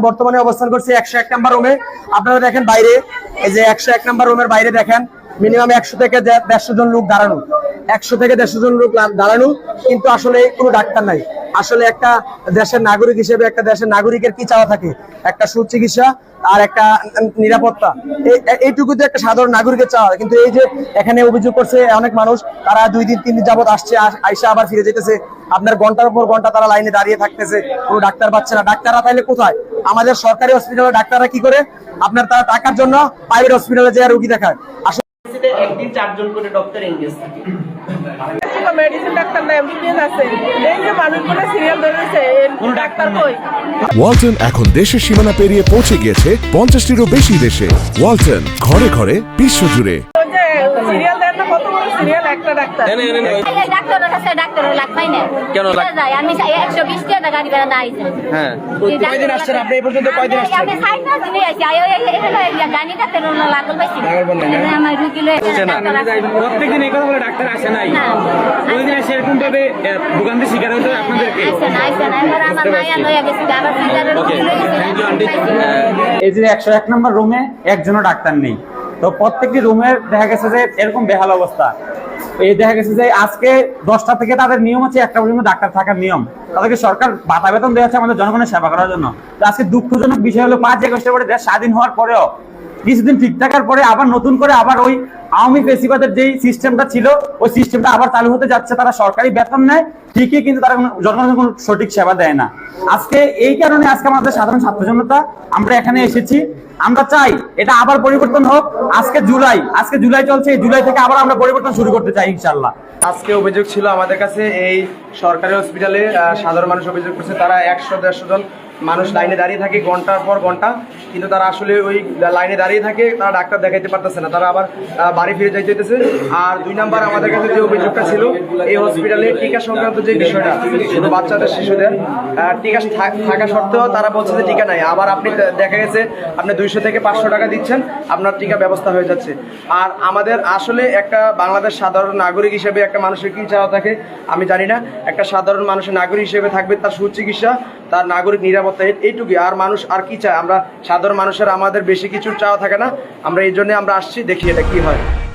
বর্তমানে অবস্থান করছি একশো এক নাম্বার রুমে আপনারা দেখেন বাইরে, এই যে একশো এক নাম্বার রুমের বাইরে দেখেন মিনিমাম একশো থেকে দেড়শো জন লোক দাঁড়ানো। একশো থেকে দেড়শো জন লোক দাঁড়ানো, কিন্তু আসলে কোনো ডাক্তার নাই। আসলে একটা দেশের নাগরিক হিসেবে একটা দেশের নাগরিকের কি চাওয়া থাকে? একটা সুচিকিৎসা আর একটা নিরাপত্তা। এইটুকু এই- এইটুকুতে একটা সাধারণ নাগরিকের চাওয়া। কিন্তু এই যে এখানে অভিযোগ করছে অনেক মানুষ, তারা দুই দিন, তিন দিন যাবত আসছে, আস- আইসা আবার ফিরে যেতেছে। আপনার ঘণ্টার পর ঘণ্টা তারা লাইনে দাঁড়িয়ে থাকতেছে, কোনো ডাক্তার পাচ্ছে না। ডাক্তাররা তাইলে কোথায়? আমাদের সরকারি হসপিটালে ডাক্তাররা কি করে? আপনার তারা টাকার জন্য প্রাইভেট হসপিটালে যে রুগী দেখায়। আসলে একদিন চারজন করে ডক্টর এঙ্গেজ থাকে। মেডিসিন ডাক্তার না এমবিবিএস আছে। এই যে মানুষগুলো সিরিয়াল ধরেছে ডাক্তার কই? ওয়ালটন এখন দেশের সীমানা পেরিয়ে পৌঁছে গিয়েছে পঞ্চাশটিরও বেশি দেশে। ওয়ালটন ঘরে ঘরে বিশ্বজুড়ে। সিরিয়াল দেন না কত বড় সিরিয়াল একটা ডাক্তার ডাক্তারের কাছে ডাক্তারের লাগ পাই না। কেন যায় আমি একশো বিশ টাকা গাড়ি ভাড়া নাই হ্যাঁ। কয়দিন আসছেন? আপনি এই পর্যন্ত কয়দিন আসছেন? আমি ষাট না দিনে আইছি। আয় এখানে গানি ডাক্তার লাগল পাইছি আমার রুগী লয়ে প্রত্যেকদিন এই কথা বলে ডাক্তার আসে নাই। কোনদিন এসে এরকম ভাবে ভোগান্তির শিকার হতে আপনাদেরকে? আইছে না আইছে না। এবার আমার মায়া লয়ে গেছে আবার ফিজারের রুগী লয়ে গেছে। এই যে একশো এক নম্বর রুমে একজনও ডাক্তার নেই। তো প্রত্যেকটি রুমের দেখা গেছে যে এরকম বেহাল অবস্থা। এই দেখা গেছে যে আজকে দশটা থেকে তাদের নিয়ম আছে একটা পর্যন্ত ডাক্তার থাকার নিয়ম। তাদেরকে সরকার ভাতা বেতন দেওয়া হচ্ছে আমাদের জনগণের সেবা করার জন্য। আজকে দুঃখজনক বিষয় হলো পাঁচ একুশের পরে দেশ স্বাধীন হওয়ার পরেও কিছুদিন ঠিক থাকার পরে আবার নতুন করে আবার ওই আওয়ামী ফেসিবাদের যেই সিস্টেমটা ছিল, ওই সিস্টেমটা আবার চালু হতে যাচ্ছে। তারা সরকারি বেতন নেয়, ঠিকই কিন্তু তারা কোনো- জনগণের কোনো সঠিক সেবা দেয় না। আজকে এই কারণে আজকে আমাদের সাধারণ ছাত্র জনতা, আমরা এখানে এসেছি। আমরা চাই এটা আবার পরিবর্তন হোক। আজকে জুলাই আজকে জুলাই চলছে, এই জুলাই থেকে আবার আমরা পরিবর্তন শুরু করতে চাই ইনশাল্লাহ আজকে অভিযোগ ছিল আমাদের কাছে, এই সরকারি হসপিটালে সাধারণ মানুষ অভিযোগ করছে, তারা একশো, দেড়শো জন মানুষ লাইনে দাঁড়িয়ে থাকে ঘণ্টার পর ঘণ্টা, কিন্তু তারা আসলে ওই লাইনে দাঁড়িয়ে থাকে, তারা ডাক্তার দেখাইতে পারতেছে না। তারা আবার বাড়ি ফিরে যাইতে হইতেছে আর দুই নাম্বার আমাদের কাছে যে অভিযোগটা ছিল, এই হসপিটালে টিকা সংক্রান্ত যে বিষয়টা বাচ্চাদের, শিশুদের টিকা থাকা সত্ত্বেও তারা বলছে যে টিকা নাই। আবার আপনি দেখা গেছে, আপনি দুইশো থেকে পাঁচশো টাকা দিচ্ছেন, আপনার টিকা ব্যবস্থা হয়ে যাচ্ছে। আর আমাদের আসলে একটা বাংলাদেশ সাধারণ নাগরিক হিসেবে একটা মানুষের কি চাওয়া থাকে, আমি জানি না। একটা সাধারণ মানুষের নাগরিক হিসেবে থাকবে তার সুচিকিৎসা, তার নাগরিক নিরাপত্তা এই- এইটুকুই। আর মানুষ আর কি চায়? আমরা সাধারণ মানুষের আমাদের বেশি কিছু চাওয়া থাকে না। আমরা এই জন্য আমরা আসছি, দেখি এটা কি হয়।